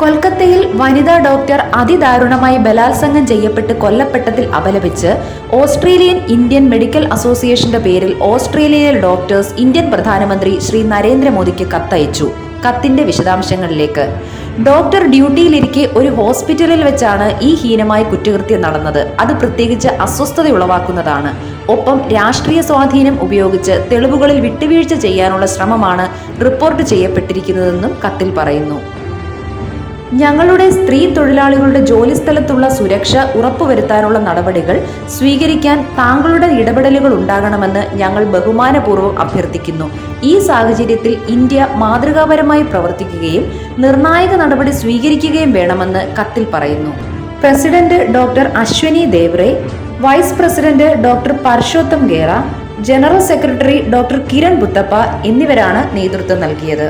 കൊൽക്കത്തയിൽ വനിതാ ഡോക്ടർ അതിദാരുണമായി ബലാത്സംഗം ചെയ്യപ്പെട്ട് കൊല്ലപ്പെട്ടതിൽ അപലപിച്ച് ഓസ്ട്രേലിയൻ ഇന്ത്യൻ മെഡിക്കൽ അസോസിയേഷന്റെ പേരിൽ ഓസ്ട്രേലിയയിലെ ഡോക്ടേഴ്സ് ഇന്ത്യൻ പ്രധാനമന്ത്രി ശ്രീ നരേന്ദ്രമോദിക്ക് കത്തയച്ചു. കത്തിന്റെ വിശദാംശങ്ങളിലേക്ക്. ഡോക്ടർ ഡ്യൂട്ടിയിലിരിക്കെ ഒരു ഹോസ്പിറ്റലിൽ വെച്ചാണ് ഈ ഹീനമായ കുറ്റകൃത്യം നടന്നത്. അത് പ്രത്യേകിച്ച് അസ്വസ്ഥത ഉളവാക്കുന്നതാണ് ഒപ്പം രാഷ്ട്രീയ സ്വാധീനം ഉപയോഗിച്ച് തെളിവുകളിൽ വിട്ടുവീഴ്ച ചെയ്യാനുള്ള ശ്രമമാണ് റിപ്പോർട്ട് ചെയ്യപ്പെട്ടിരിക്കുന്നതെന്നും കത്തിൽ പറയുന്നു. ഞങ്ങളുടെ സ്ത്രീ തൊഴിലാളികളുടെ ജോലിസ്ഥലത്തുള്ള സുരക്ഷ ഉറപ്പുവരുത്താനുള്ള നടപടികൾ സ്വീകരിക്കാൻ താങ്കളുടെ ഇടപെടലുകൾ ഉണ്ടാകണമെന്ന് ഞങ്ങൾ ബഹുമാനപൂർവം അഭ്യർത്ഥിക്കുന്നു. ഈ സാഹചര്യത്തിൽ ഇന്ത്യ മാതൃകാപരമായി പ്രവർത്തിക്കുകയും നിർണായക നടപടി സ്വീകരിക്കുകയും വേണമെന്ന് കത്തിൽ പറയുന്നു. President doctor Ashwini Devre vice president doctor Parshottam Gera general secretary doctor Kiran Buthappa എന്നിവരാണ് നേതൃത്വം നൽകിയത്.